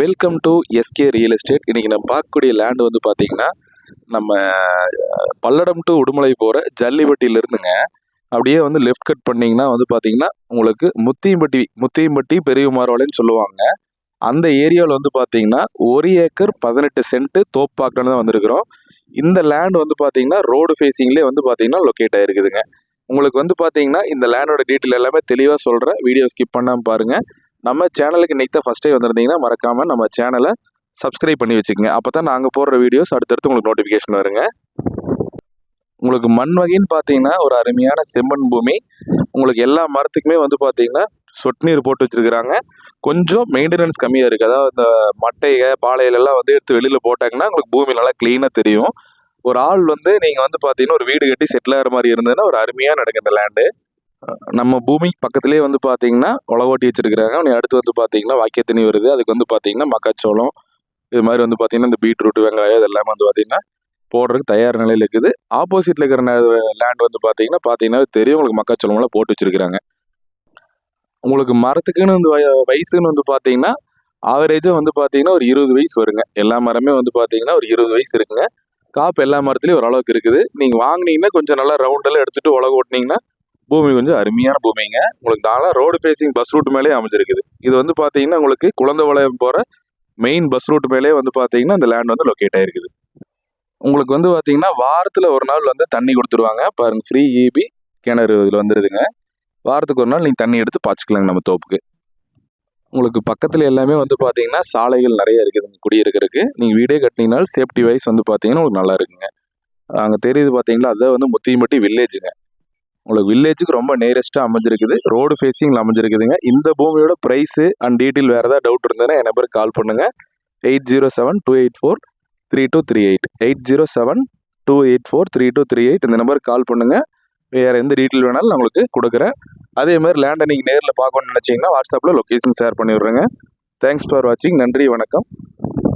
Welcome to SK real estate இன்றைக்கி நம்ம பார்க்கக்கூடிய லேண்ட் வந்து பார்த்தீங்கன்னா நம்ம பல்லடம் டு உடுமலை போகிற ஜல்லிப்பட்டியிலேருந்துங்க. அப்படியே வந்து லெஃப்ட் கட் பண்ணிங்கன்னா வந்து பார்த்தீங்கன்னா உங்களுக்கு முத்தியம்பட்டி முத்தியம்பட்டி பெரியகுமாரோலைன்னு சொல்லுவாங்க. அந்த ஏரியாவில் வந்து பார்த்தீங்கன்னா ஒரு ஏக்கர் பதினெட்டு சென்ட்டு தோப்பாக்கன்னு தான் வந்திருக்கிறோம். இந்த லேண்ட் வந்து பார்த்தீங்கன்னா ரோடு ஃபேஸிங்லேயே வந்து பார்த்தீங்கன்னா லொக்கேட் ஆகிருக்குதுங்க உங்களுக்கு வந்து பார்த்தீங்கன்னா இந்த லேண்டோட டீட்டெயில் எல்லாமே தெளிவாக சொல்கிறேன் வீடியோ ஸ்கிப் பண்ணாமல் பாருங்கள் நம்ம சேனலுக்கு இன்னைக்கு தான் ஃபஸ்ட் டைம் வந்திருந்தீங்கன்னா மறக்காமல் நம்ம சேனலை சப்ஸ்கிரைப் பண்ணி வச்சுக்கோங்க. அப்போ தான் நாங்கள் போடுற வீடியோஸ் அடுத்தடுத்து உங்களுக்கு நோட்டிஃபிகேஷன் வருங்க. உங்களுக்கு மண் வகைன்னு பார்த்தீங்கன்னா ஒரு அருமையான செம்மண் பூமி. உங்களுக்கு எல்லா மரத்துக்குமே வந்து பார்த்தீங்கன்னா சொட்டு நீர் போட்டு வச்சுருக்குறாங்க. கொஞ்சம் மெயின்டெனன்ஸ் கம்மியாக இருக்குது அதாவது இந்த மட்டையை பாளையிலெல்லாம் வந்து எடுத்து வெளியில் போட்டாங்கன்னா உங்களுக்கு பூமி நல்லா க்ளீனாக தெரியும். ஒரு ஆள் வந்து நீங்கள் வந்து பார்த்தீங்கன்னா ஒரு வீடு கட்டி செட்டில் ஆகிற மாதிரி இருந்ததுன்னா ஒரு அருமையாக நடக்கும் இந்த லேண்டு நம்ம பூமி பக்கத்துலேயே வந்து பார்த்தீங்கன்னா உழவோட்டி வச்சிருக்கிறாங்க. நீ அடுத்து வந்து பார்த்தீங்கன்னா வாக்கிய தண்ணி வருது. அதுக்கு வந்து பார்த்தீங்கன்னா மக்காச்சோளம் இது மாதிரி வந்து பார்த்தீங்கன்னா இந்த பீட்ரூட் வெங்காயம் இதெல்லாம் வந்து பார்த்தீங்கன்னா போடுறதுக்கு தயார் நிலையில் இருக்குது. ஆப்போசிட்டில் இருக்கிற லேண்ட் வந்து பார்த்தீங்கன்னா பார்த்தீங்கன்னா தெரியும். உங்களுக்கு மக்காச்சோளம்லாம் போட்டு வச்சிருக்கிறாங்க. உங்களுக்கு மரத்துக்குன்னு வந்து வய- வயசுன்னு வந்து பார்த்தீங்கன்னா ஆவரேஜாக வந்து பார்த்தீங்கன்னா ஒரு இருபது வயசு வருங்க. எல்லா மரமே வந்து பார்த்தீங்கன்னா ஒரு இருபது வயசு இருக்குங்க. காப்பு எல்லா மரத்துலேயும் ஓரளவுக்கு இருக்குது. நீங்கள் வாங்கினீங்கன்னா கொஞ்சம் நல்லா ரவுண்டெல்லாம் எடுத்துகிட்டு உலக ஓட்டினீங்கன்னா பூமி கொஞ்சம் அருமையான பூமிங்க. உங்களுக்கு நாளாக ரோடு ஃபேஸிங் பஸ் ரூட் மேலே அமைஞ்சிருக்குது. இது வந்து பார்த்தீங்கன்னா உங்களுக்கு குழந்தை வளையம் போகிற மெயின் பஸ் ரூட் மேலே வந்து பார்த்தீங்கன்னா அந்த லேண்ட் வந்து லொக்கேட் ஆகிருக்குது உங்களுக்கு வந்து பார்த்தீங்கன்னா வாரத்தில் ஒரு நாள் வந்து தண்ணி கொடுத்துருவாங்க. பாருங்க ஃப்ரீ ஈபி கிணறு இதில் வந்துடுதுங்க வாரத்துக்கு ஒரு நாள் நீங்கள் தண்ணி எடுத்து பாய்ச்சிக்கலாங்க நம்ம தோப்புக்கு. உங்களுக்கு பக்கத்தில் எல்லாமே வந்து பார்த்தீங்கன்னா சாலைகள் நிறைய இருக்குதுங்க குடியிருக்கிறதுக்கு. நீங்கள் வீடே கட்டினீங்கனாலும் சேஃப்டி வைஸ் வந்து பார்த்தீங்கன்னா உங்களுக்கு நல்லா இருக்குங்க. அங்கே தெரியுது பார்த்தீங்களா அதுதான் வந்து முத்தியம்பட்டி வில்லேஜுங்க உங்களுக்கு வில்லேஜுக்கு ரொம்ப நியரஸ்ட்டாக அமைஞ்சிருக்குது. ரோடு ஃபேஸிங்கில் அமைஞ்சிருக்குதுங்க. இந்த பூமியோட ப்ரைஸு அண்ட் டீட்டெயில் வேறு ஏதாவது டவுட் இருந்ததுன்னா என் நம்பருக்கு கால் பண்ணுங்கள் eight zero seven two eight four three two three eight eight zero seven two eight four three two three eight இந்த நம்பருக்கு கால் பண்ணுங்கள் வேறு எந்த டீட்டெயில் வேணாலும் நான் உங்களுக்கு கொடுக்குறேன். அதே மாதிரி லேண்டை நீங்கள் நேரில் பார்க்கணும்னு நினச்சிங்கன்னா வாட்ஸ்அப்பில் லொக்கேஷன் ஷேர் பண்ணிவிடுறேங்க. தேங்க்ஸ் ஃபார் வாட்சிங் நன்றி வணக்கம்.